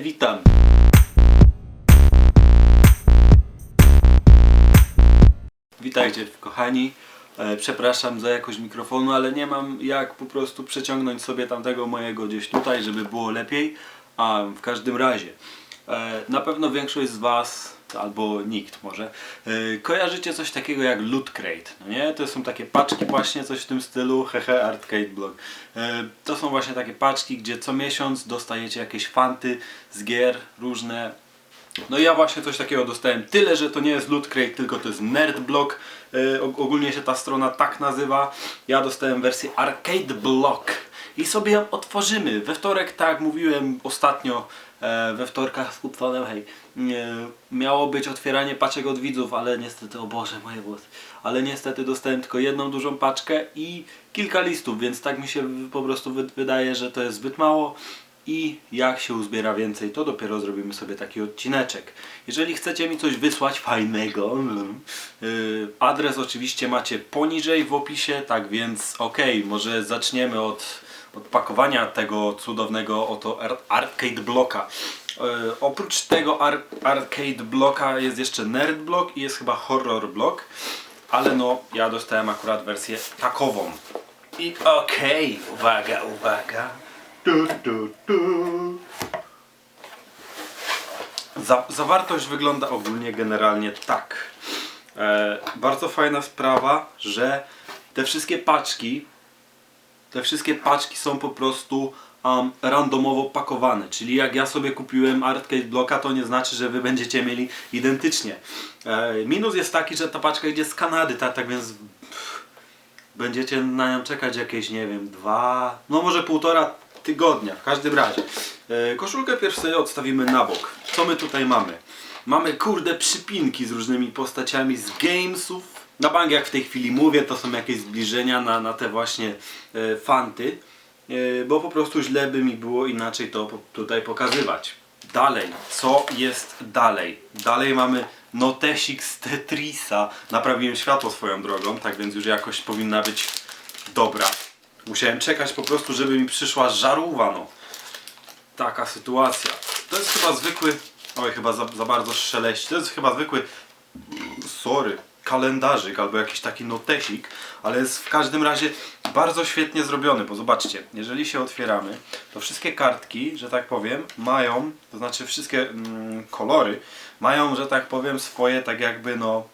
Witam. Witajcie kochani. E, Przepraszam za jakość mikrofonu, ale nie mam jak po prostu przeciągnąć sobie tamtego mojego gdzieś tutaj, żeby było lepiej. A w każdym razie, e, na pewno większość z Was, albo nikt może, e, kojarzycie coś takiego jak Loot Crate, no nie? To są takie paczki właśnie, coś w tym stylu, hehe, Arcade Blog. E, To są właśnie takie paczki, gdzie co miesiąc dostajecie jakieś fanty z gier różne, no ja właśnie coś takiego dostałem. Tyle, że to nie jest Loot Crate, tylko to jest Nerd Block. Yy, og- ogólnie się ta strona tak nazywa. Ja dostałem wersję Arcade Block. I sobie ją otworzymy. We wtorek, tak jak mówiłem ostatnio, e, we wtorkach z utworem, hej, miało być otwieranie paczek od widzów, ale niestety, o Boże, moje włosy. Ale niestety dostałem tylko jedną dużą paczkę i kilka listów, więc tak mi się po prostu wy- wydaje, że to jest zbyt mało i jak się uzbiera więcej, to dopiero zrobimy sobie taki odcineczek. Jeżeli chcecie mi coś wysłać fajnego, yy, adres oczywiście macie poniżej w opisie, tak więc okej, może zaczniemy od, od pakowania tego cudownego oto ar- arcade bloka. Yy, oprócz tego ar- arcade bloka jest jeszcze nerd block i jest chyba horror block, ale no ja dostałem akurat wersję takową. I okej, uwaga, uwaga. Tu, tu, tu. Za, zawartość wygląda ogólnie generalnie tak. E, bardzo fajna sprawa, że te wszystkie paczki, te wszystkie paczki są po prostu um, randomowo pakowane. Czyli jak ja sobie kupiłem Arcade Blocka, to nie znaczy, że wy będziecie mieli identycznie. E, minus jest taki, że ta paczka idzie z Kanady, tak, tak więc pff, będziecie na nią czekać jakieś, nie wiem, dwa, no może półtora tygodnia, w każdym razie. E, koszulkę pierw sobie odstawimy na bok. Co my tutaj mamy? Mamy kurde przypinki z różnymi postaciami z gamesów. Na bank jak w tej chwili mówię, to są jakieś zbliżenia na, na te właśnie e, fanty. E, bo po prostu źle by mi było inaczej to po, tutaj pokazywać. Dalej, co jest dalej? Dalej mamy notesik z Tetrisa. Naprawiłem światło swoją drogą, tak więc już jakoś powinna być dobra. Musiałem czekać po prostu, żeby mi przyszła żarówka, no. Taka sytuacja. To jest chyba zwykły... Oj, chyba za, za bardzo szeleści. To jest chyba zwykły... Sorry. Kalendarzyk albo jakiś taki notesik, ale jest w każdym razie bardzo świetnie zrobiony, bo zobaczcie, jeżeli się otwieramy, to wszystkie kartki, że tak powiem, mają, to znaczy wszystkie mm, kolory, mają, że tak powiem, swoje tak jakby no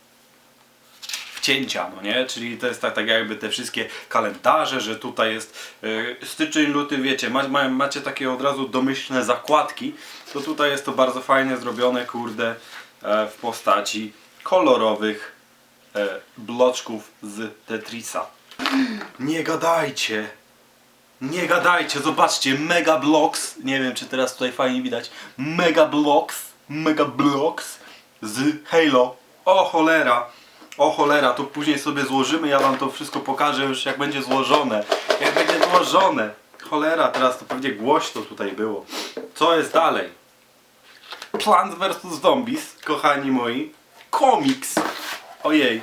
wcięcia, no nie? Czyli to jest tak, tak jakby te wszystkie kalendarze, że tutaj jest e, styczeń, luty, wiecie, ma, ma, macie takie od razu domyślne zakładki, to tutaj jest to bardzo fajnie zrobione, kurde, e, w postaci kolorowych e, bloczków z Tetrisa. Nie gadajcie! Nie gadajcie, zobaczcie, Mega Blocks, nie wiem czy teraz tutaj fajnie widać, Mega Blocks, Mega Blocks z Halo. O cholera, o cholera, to później sobie złożymy, ja wam to wszystko pokażę już jak będzie złożone. Jak będzie złożone. Cholera, teraz to pewnie głośno tutaj było. Co jest dalej? Plants vs Zombies, kochani moi. Komiks. Ojej.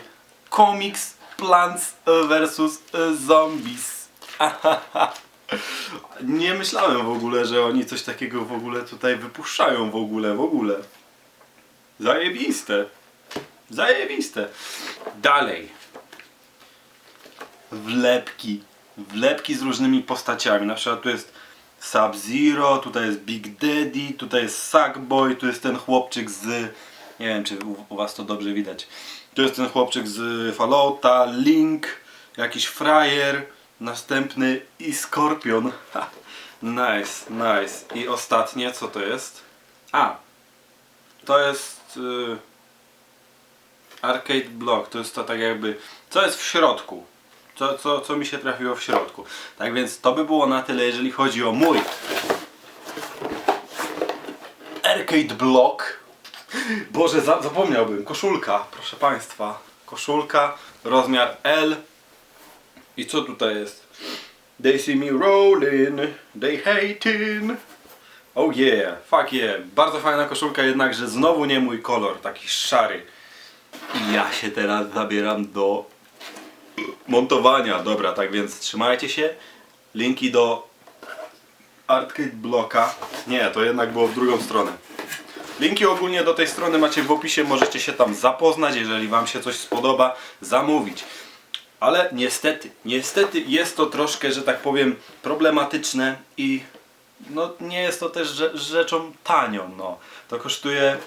Komiks Plants vs Zombies. Nie myślałem w ogóle, że oni coś takiego w ogóle tutaj wypuszczają w ogóle, w ogóle. Zajebiste. Zajebiste. Dalej. Wlepki. Wlepki z różnymi postaciami. Na przykład tu jest Sub-Zero, tutaj jest Big Daddy, tutaj jest Sackboy, tu jest ten chłopczyk z... Nie wiem, czy u, was to dobrze widać. Tu jest ten chłopczyk z Fallouta, Link, jakiś frajer, następny i Skorpion. Nice, nice. I ostatnie, co to jest? A, to jest... y, Arcade Block, to jest to tak jakby, co jest w środku, co, co, co mi się trafiło w środku. Tak więc to by było na tyle, jeżeli chodzi o mój Arcade Block. Boże, za, zapomniałbym, koszulka, proszę Państwa, koszulka, rozmiar L. I co tutaj jest? They see me rolling, they hating. Oh yeah, fuck yeah. Bardzo fajna koszulka, jednakże znowu nie mój kolor, taki szary. I ja się teraz zabieram do montowania. Dobra, tak więc trzymajcie się. Linki do Arcade Blocka. Nie, to jednak było w drugą stronę. Linki ogólnie do tej strony macie w opisie, możecie się tam zapoznać, jeżeli Wam się coś spodoba, zamówić. Ale niestety, niestety jest to troszkę, że tak powiem, problematyczne i no nie jest to też rze- rzeczą tanią. No. To kosztuje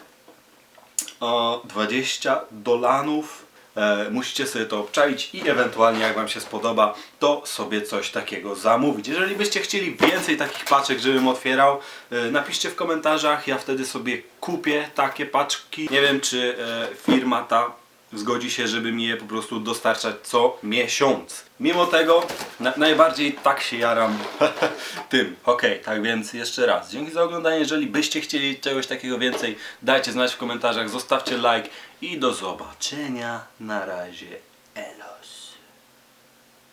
o 20 dolarów. E, musicie sobie to obczaić i ewentualnie jak Wam się spodoba, to sobie coś takiego zamówić. Jeżeli byście chcieli więcej takich paczek, żebym otwierał, e, napiszcie w komentarzach, ja wtedy sobie kupię takie paczki. Nie wiem, czy e, firma ta zgodzi się, żeby mi je po prostu dostarczać co miesiąc. Mimo tego na, najbardziej tak się jaram tym. Okej, tak więc jeszcze raz. Dzięki za oglądanie. Jeżeli byście chcieli czegoś takiego więcej, dajcie znać w komentarzach, zostawcie like i do zobaczenia. Na razie.